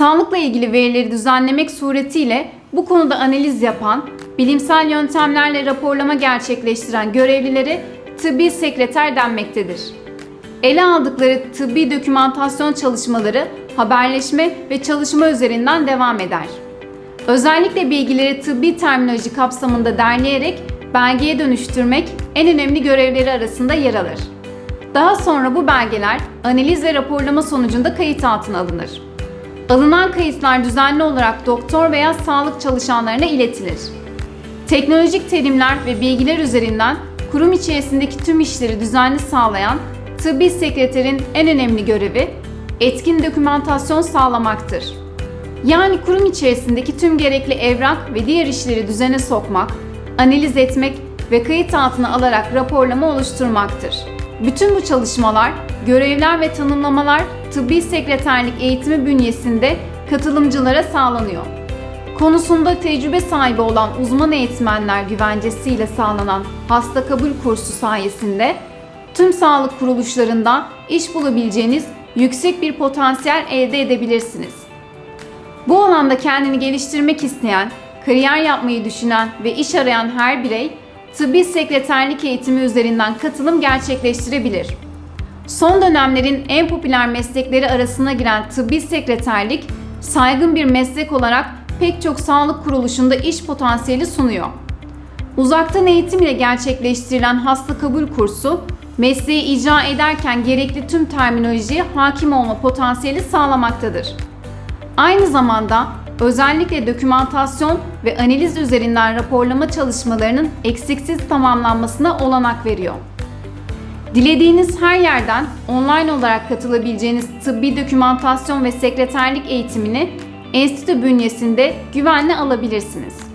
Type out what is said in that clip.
Sağlıkla ilgili verileri düzenlemek suretiyle bu konuda analiz yapan, bilimsel yöntemlerle raporlama gerçekleştiren görevlilere tıbbi sekreter denmektedir. Ele aldıkları tıbbi dokümantasyon çalışmaları haberleşme ve çalışma üzerinden devam eder. Özellikle bilgileri tıbbi terminoloji kapsamında derleyerek belgeye dönüştürmek en önemli görevleri arasında yer alır. Daha sonra bu belgeler analiz ve raporlama sonucunda kayıt altına alınır. Alınan kayıtlar düzenli olarak doktor veya sağlık çalışanlarına iletilir. Teknolojik terimler ve bilgiler üzerinden kurum içerisindeki tüm işleri düzenli sağlayan tıbbi sekreterin en önemli görevi etkin dokümantasyon sağlamaktır. Yani kurum içerisindeki tüm gerekli evrak ve diğer işleri düzene sokmak, analiz etmek ve kayıt altına alarak raporlama oluşturmaktır. Bütün bu çalışmalar, görevler ve tanımlamalar tıbbi sekreterlik eğitimi bünyesinde katılımcılara sağlanıyor. Konusunda tecrübe sahibi olan uzman eğitmenler güvencesiyle sağlanan hasta kabul kursu sayesinde tüm sağlık kuruluşlarında iş bulabileceğiniz yüksek bir potansiyel elde edebilirsiniz. Bu alanda kendini geliştirmek isteyen, kariyer yapmayı düşünen ve iş arayan her birey tıbbi sekreterlik eğitimi üzerinden katılım gerçekleştirebilir. Son dönemlerin en popüler meslekleri arasına giren tıbbi sekreterlik, saygın bir meslek olarak pek çok sağlık kuruluşunda iş potansiyeli sunuyor. Uzaktan eğitim ile gerçekleştirilen hasta kabul kursu, mesleği icra ederken gerekli tüm terminolojiye hakim olma potansiyeli sağlamaktadır. Aynı zamanda özellikle dokümantasyon ve analiz üzerinden raporlama çalışmalarının eksiksiz tamamlanmasına olanak veriyor. Dilediğiniz her yerden online olarak katılabileceğiniz tıbbi dokümantasyon ve sekreterlik eğitimini enstitü bünyesinde güvenle alabilirsiniz.